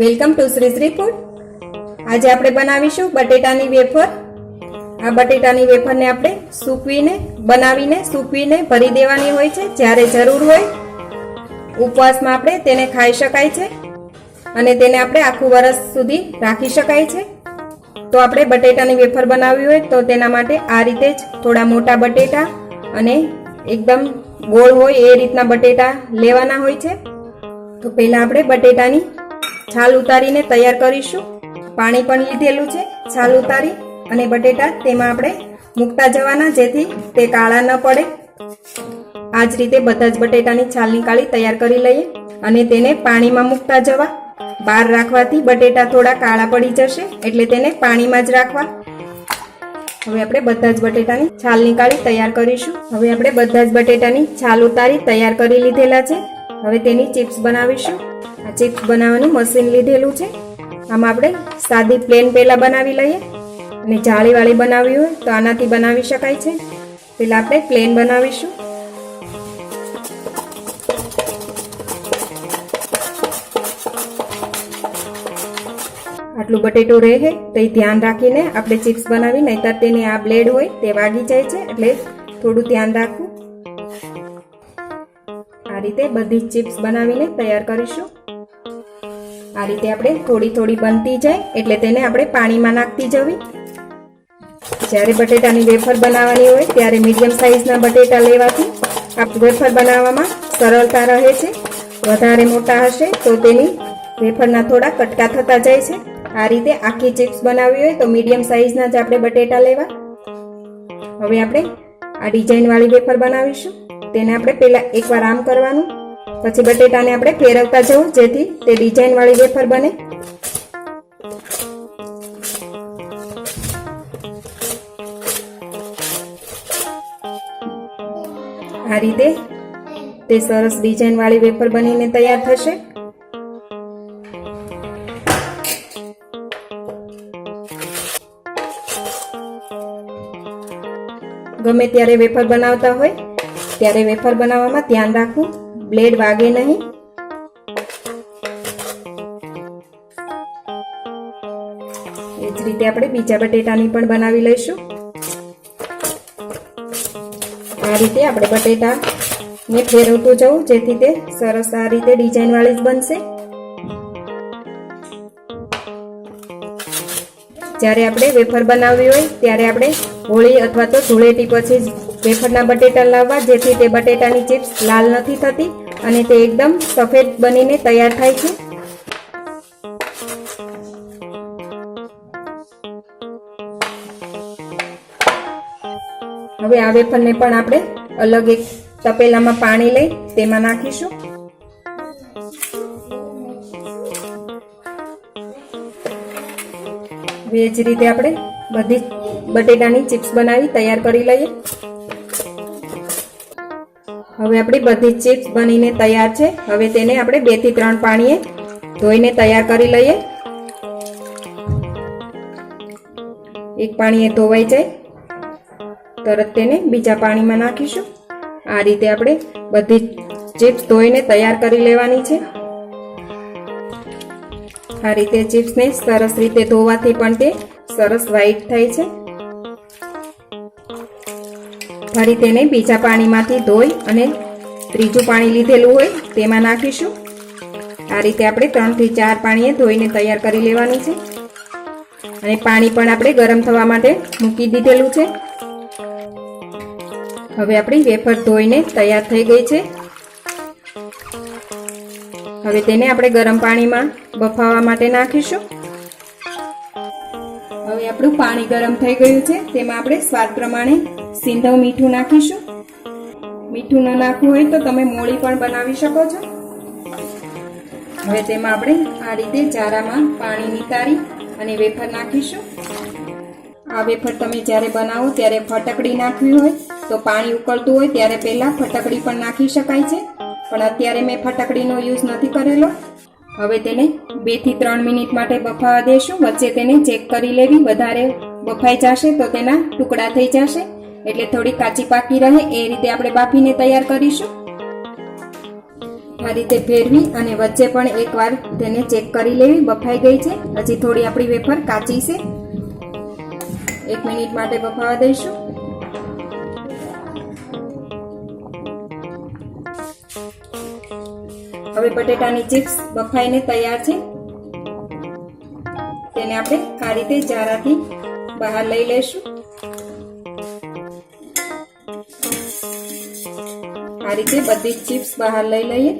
Welcome to Shri Shri food. આજે આપણે બનાવીશું બટેટાની વેફર. આ બટેટાની વેફરને આપણે સૂકવીને, બનાવીને, સૂકવીને ભરી દેવાની હોય છે, જ્યારે જરૂર હોય. ઉપવાસમાં આપણે તેને ખાઈ શકાય છે અને તેને આપણે આખું વરસ સુધી રાખી શકાય છે. તો આપણે બટેટાની વેફર બનાવવી હોય તો તેના માટે આ રીતે જ થોડા મોટા બટેટા અને એકદમ ગોળ હોય એ રીતના બટેટા લેવાના હોય છે. તો પહેલાં આપણે બટેટાની છાલ ઉતારીને તૈયાર કરીશું. પાણી પણ લીધેલું છે, છાલ ઉતારી અને બટેટા તેમાં આપણે મૂકતા જવાના, જેથી તે કાળા ન પડે. આ જ રીતે બધા જ બટેટાની છાલ નીકાળી તૈયાર કરી લઈએ અને તેને પાણીમાં મૂકતા જવા. બહાર રાખવાથી બટેટા થોડા કાળા પડી જશે, એટલે તેને પાણીમાં જ રાખવા. હવે આપણે બધા જ બટેટાની છાલ નીકાળી તૈયાર કરીશું. હવે આપણે બધા જ બટેટાની છાલ ઉતારી તૈયાર કરી લીધેલા છે. હવે તેની ચિપ્સ બનાવીશું. આ ચિપ્સ બનાવવાનું મશીન લીધેલું છે. આમાં આપણે સાદી પ્લેન પહેલાં બનાવી લઈએ. અને જાળીવાળી બનાવવી હોય તો આનાથી બનાવી શકાય છે. પહેલાં આપણે પ્લેન બનાવીશું. આટલું બટેટું રહે તો એ ધ્યાન રાખીને આપણે ચિપ્સ બનાવી, નહીતર તેની આ બ્લેડ હોય તે વાગી જાય છે. એટલે થોડું ધ્યાન રાખવું. આ રીતે બધી ચિપ્સ બનાવીને તૈયાર કરીશું. આ રીતે આપણે થોડી થોડી બનતી જાય એટલે તેને આપણે પાણીમાં નાખતી જવી. જ્યારે બટેટાની વેફર બનાવવાની હોય ત્યારે મીડિયમ સાઇઝના બટેટા લેવાથી આ વેફર બનાવવામાં સરળતા રહે છે. વધારે મોટા હશે તો તેની વેફરના થોડા કટકા થતા જાય છે. આ રીતે આખી ચિપ્સ બનાવવી હોય તો મીડિયમ સાઇઝના જ આપણે બટેટા લેવા. હવે આપણે આ ડિઝાઇનવાળી વેફર બનાવીશું. તેને આપણે પહેલાં એકવાર આમ કરવાનું. પછી બટેટાને આપણે ફેરવતા જવું, જેથી તે ડિઝાઇનવાળી વેફર બને. આ રીતે તે સરસ ડિઝાઇનવાળી વેફર બનીને તૈયાર થશે. ગમે ત્યારે વેફર બનાવતા હોય ત્યારે વેફર બનાવવામાં ધ્યાન રાખવું. બ્લેડ વાગે નહીં. એ જ રીતે આપણે બીજા બટેટાની પણ બનાવી લઈશું. આ રીતે આપણે બટેટા ને ફેરવતું જવું, જેથી તે સરસ આ રીતે ડિઝાઇનવાળી જ બનશે. જ્યારે આપણે વેફર બનાવવી હોય, ત્યારે આપણે હોળી અથવા તો ધૂળેટી પછી જ વેફરના બટેટા લાવવા, જેથી તે બટેટાની ચિપ્સ લાલ નથી થતી અને તે એકદમ સફેદ બનીને તૈયાર થાય છે. હવે આ વેફરને પણ આપણે અલગ એક તપેલામાં પાણી લઈ તેમાં નાખીશું. એ જ રીતે આપણે બધી બટેટાની ચિપ્સ બનાવી, તૈયાર કરી લઈએ. હવે આપણી બધી ચિપ્સ બનીને તૈયાર છે. હવે તેને આપણે બેથી ત્રણ પાણીએ ધોઈને તૈયાર કરી લઈએ. એક પાણીએ ધોવાઈ જાય. તરત તેને બીજા પાણીમાં નાખીશું. આ રીતે આપણે બધી ચિપ્સ ધોઈને તૈયાર કરી લેવાની છે. આ રીતે ચિપ્સને સરસ રીતે ધોવાથી પણ તે સરસ વ્હાઈટ થાય છે. ફરી તેને બીજા પાણીમાંથી ધોઈ અને ત્રીજું પાણી લીધેલું હોય તેમાં નાખીશું. આ રીતે આપણે ત્રણથી ચાર પાણીએ ધોઈને તૈયાર કરી લેવાનું છે. અને પાણી પણ આપણે ગરમ થવા માટે મૂકી દીધેલું છે. હવે આપણી વેફર ધોઈને તૈયાર થઈ ગઈ છે. હવે તેને આપણે ગરમ પાણીમાં બફાવા માટે નાખીશું. હવે આપણું પાણી ગરમ થઈ ગયું છે. તેમાં આપણે સ્વાદ પ્રમાણે સિંધવ મીઠું નાખીશું? મીઠું ન નાખવું હોય તો તમે મોળી પણ બનાવી શકો છો. હવે તેમાં આપણે આ રીતે જારામાં પાણી નીકાળી અને વેફર નાખીશું. આ વેફર તમે જ્યારે બનાવો ત્યારે ફટકડી નાખવી હોય તો પાણી ઉકળતું હોય ત્યારે પહેલાં ફટકડી પણ નાખી શકાય છે. પણ અત્યારે મેં ફટકડીનો યુઝ નથી કરેલો. હવે તેને બેથી ત્રણ મિનિટ માટે બફાવા દેશું. વચ્ચે તેને ચેક કરી લેવી. વધારે બફાઈ જશે તો તેના ટુકડા થઈ જશે. એટલે થોડી કાચી પાકી રહે, એ રીતે આપણે બાફીને તૈયાર કરીશું. આ રીતે ફેરવી અને વચ્ચે પણ એકવાર તેને ચેક કરી લેવી, બફાઈ ગઈ છે. હજી થોડી આપણી વેફર કાચી છે. એક મિનિટ માટે બફાવા દઈશું. હવે બટેટાની ચિપ્સ બફાઈને તૈયાર છે. તેને આપણે આ રીતે જારાથી બહાર લઈ લઈશું. આ રીતે બધી ચિપ્સ બહાર લઈ લઈએ.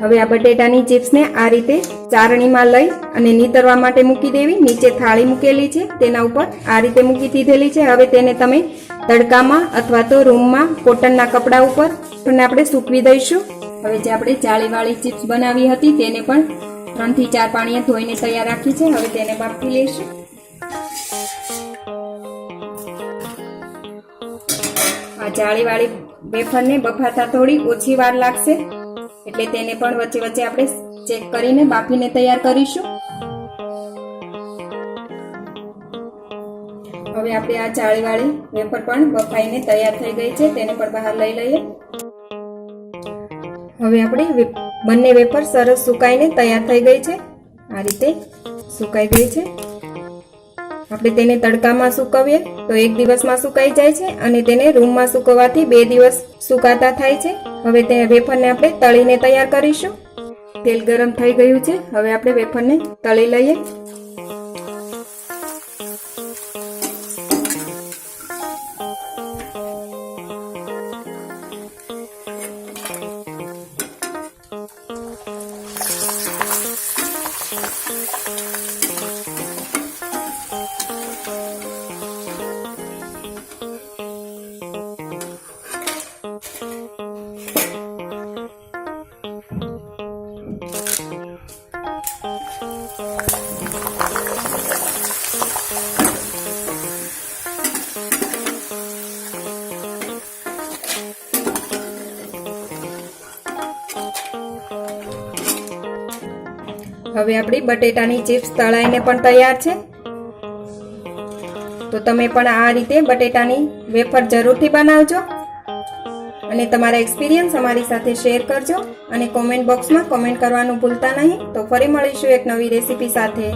હવે આ બટેટાની ચિપ્સને આ રીતે ચારણીમાં લઈ અને નીતરવા માટે મૂકી દેવી. નીચે થાળી મૂકેલી છે, તેના ઉપર આ રીતે મૂકી દીધેલી છે. હવે તેને તમે તડકામાં અથવા તો રૂમમાં કોટનના કપડા ઉપર પણ આપણે સૂકવી દઈશું. હવે જે આપણે જાળીવાળી ચિપ્સ બનાવી હતી, તેને પણ ત્રણથી ચાર પાણીએ ધોઈને તૈયાર રાખી છે. હવે તેને બાફી લઈશું. જાળીવાળી વેફરને બફાતા થોડી ઓછી વાર લાગશે. એટલે તેને પણ વચ્ચે વચ્ચે આપણે ચેક કરીને બાફીને તૈયાર કરીશું. હવે આપણે આ જાળીવાળી વેફર પણ બફાઈને તૈયાર થઈ ગઈ છે, તેને પણ બહાર લઈ લઈએ. હવે આપણે બંને વેફર સરસ સુકાઈને તૈયાર થઈ ગઈ છે. આ રીતે સુકાઈ ગઈ છે. આપણે તેને તડકામાં સૂકવીએ, તો એક દિવસમાં સુકાઈ જાય છે અને તેને રૂમમાં સૂકવવાથી બે દિવસ સુકાતા થાય છે. હવે તે વેફરને આપણે તળીને તૈયાર કરીશું. તેલ ગરમ થઈ ગયું છે. હવે આપણે વેફરને તળી લઈએ. હવે આપણી બટેટાની ચિપ્સ તળાઈને પણ તૈયાર છે. તો તમે પણ આ રીતે બટેટાની વેફર જરૂરથી બનાવજો અને તમારા એક્સપિરિયન્સ અમારી સાથે શેર કરજો અને કોમેન્ટ બોક્સમાં કોમેન્ટ કરવાનું ભૂલતા નહીં. તો ફરી મળીશું એક નવી રેસીપી સાથે.